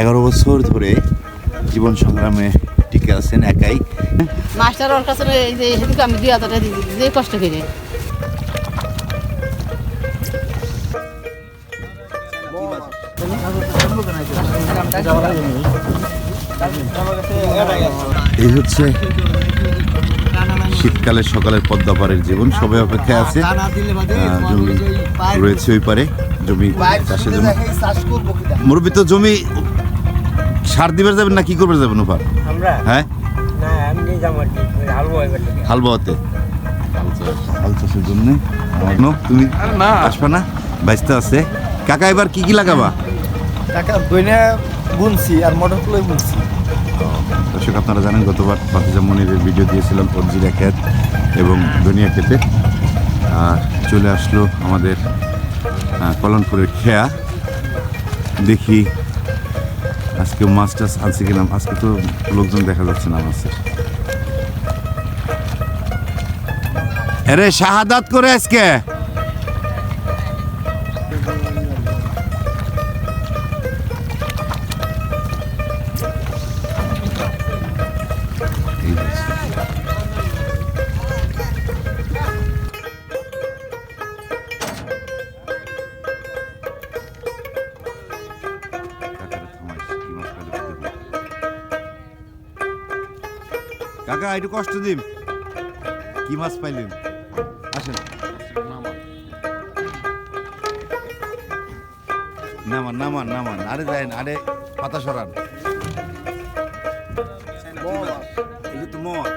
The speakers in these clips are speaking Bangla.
এগারো বছর ধরে জীবন সংগ্রামে টিকে আছেন একাই। মাস্টার ওর কাছে এই যে সেদিকে আমি দুই হাজার টাকা দিয়েছি যে কষ্ট করে। এই হচ্ছে শীতকালের সকালের পদ্মাপাড়ের জীবন সবাই অপেক্ষায় আছে। জমি রয়েছে ওই পারে জমি চাষের জমি মুরব্বী তো জমি সার দিবার যাবেন না কি করবে যাবেন ওপার আমরা? হ্যাঁ? না আমি যাব হাল চাষের জন্য? নো, তুমি আসবে না? বাইসতে আছে? কাকা এবার কি কি লাগাবা? টাকা বইনে বুনছি আর মোটর কুলোই বুনছি। দর্শক আপনারা জানেন গতবার ফাতিজা মনিরের ভিডিও দিয়েছিলাম পঞ্জিরা ক্ষেত এবং ধনিয়া ক্ষেতে। আর চলে আসলো আমাদের কলনপুরের খেয়া। দেখি আজকে মাছ টাছ আনছে কিনা, আজকে তো লোকজন দেখা যাচ্ছে না মাছের। আরে শাহাদাত করে আজকে। কাকা একটু কষ্ট দিন। কি মাছ পাইলেন? আসেন। নামান নামান নামান। আরে যাই আরে পাতা সরান। এটা তো মদ।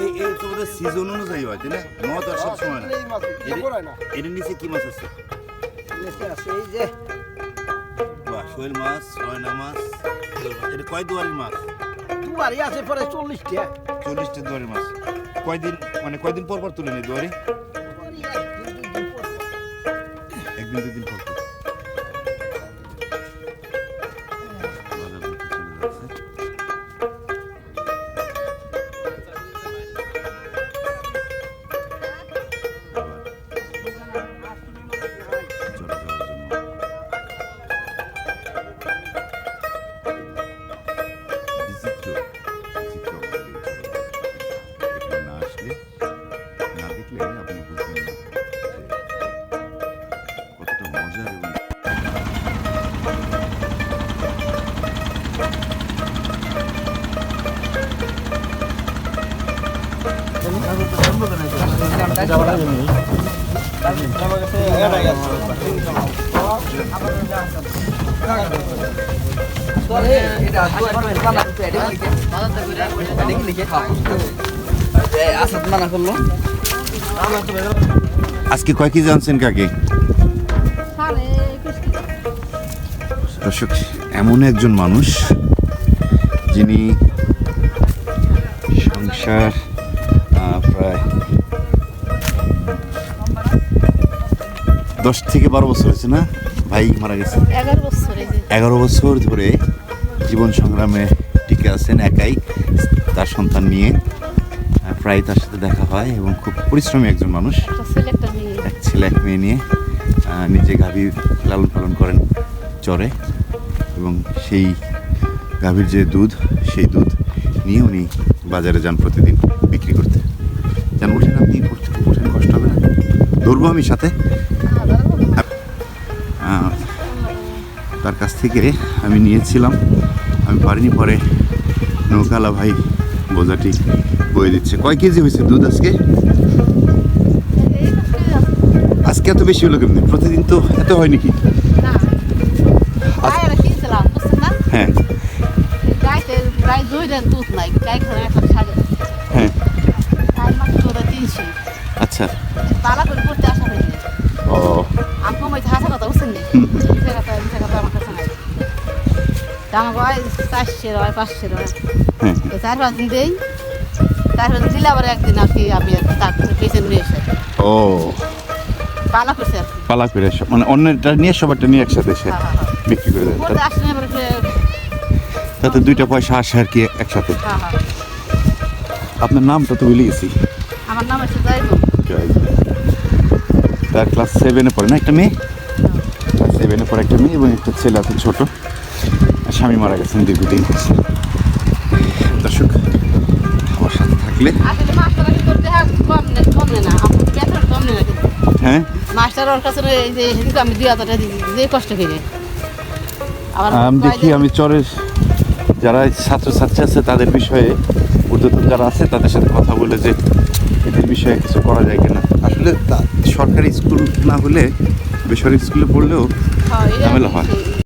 এই এই তো বোধহয় সিজন অনুযায়ী হয় তাই না? মদ আর সব সময় না। এর নিচে কি মাছ আছে? শোল মাছ রয়না মাছ। এটা কয় দুয়ারের মাছ? দুবারই আছে পরে চল্লিশটা। চল্লিশটা দুয়ারের মাছ। কয়দিন মানে কয়দিন পর পর তুলে নি দড়ি? একদিন দুদিন পর। আজকে কয় কেজি আনছেন কাকে? দর্শক এমন একজন মানুষ যিনি সংসার দশ থেকে বারো বছর হয়েছে না? ভাই মারা গেছে। এগারো বছর ধরে জীবন সংগ্রামে টিকে আছেন একাই। তার সন্তান নিয়ে প্রায় তার সাথে দেখা হয় এবং খুব পরিশ্রমী একজন মানুষ। এক ছেলে এক মেয়ে নিয়ে নিজে গাভী লালন পালন করেন চরে এবং সেই গাভীর যে দুধ সেই দুধ নিয়ে উনি বাজারে যান প্রতিদিন বিক্রি করতে। যান ওঠেন আপনি ওঠেন কষ্ট হবে না। ধরবো আমি সাথে। তার কাছ থেকে আমি নিয়েছিলাম। আমি পারিনি পরে নৌকালা ভাই বোঝাটি বয়ে দিচ্ছে। কয় কেজি হয়েছে দুধ আজকে? এই আজকে এত বেশি হলো কেমনি? প্রতিদিন তো এত হয় নাকি? না? হ্যাঁ। হ্যাঁ। তিনশো আচ্ছা। দাম হয় চারশো পাঁচশো হ্যাঁ চার পাঁচ দিন দেই। চার পাঁচ দিলে আবার একদিন আর কি আমি তার পেছনে নিয়ে এসে। ও। পালা করছে পালা করে সব মানে অন্যটা নিয়ে সবারটা নিয়ে একসাথে এসে হ্যাঁ, হ্যাঁ, হ্যাঁ। বিক্রি করে তাতে দুইটা পয়সা আসে আর কি একসাথে। আপনার নামটা তো ভুলে গেছি। আমার নাম হচ্ছে তার ক্লাস সেভেনে পড়ে না একটা মেয়ে? ক্লাস সেভেনে পড়ে একটা মেয়ে এবং একটা ছেলে আছে ছোট। স্বামী মারা গেছেন দীর্ঘদিন দর্শক আমার সাথে থাকলে? হ্যাঁ মাস্টার ওর কাছে এই যে আমি দুই হাজার যে কষ্ট করে। আমি দেখি আমি চরের যারা ছাত্রছাত্রী আছে তাদের বিষয়ে ঊর্ধ্বতন যারা আছে তাদের সাথে কথা বলে যে এদের বিষয়ে কিছু করা যায় কিনা। আসলে সরকারি স্কুল না হলে বেসরকারি স্কুলে পড়লেও হয়, ঝামেলা হয়।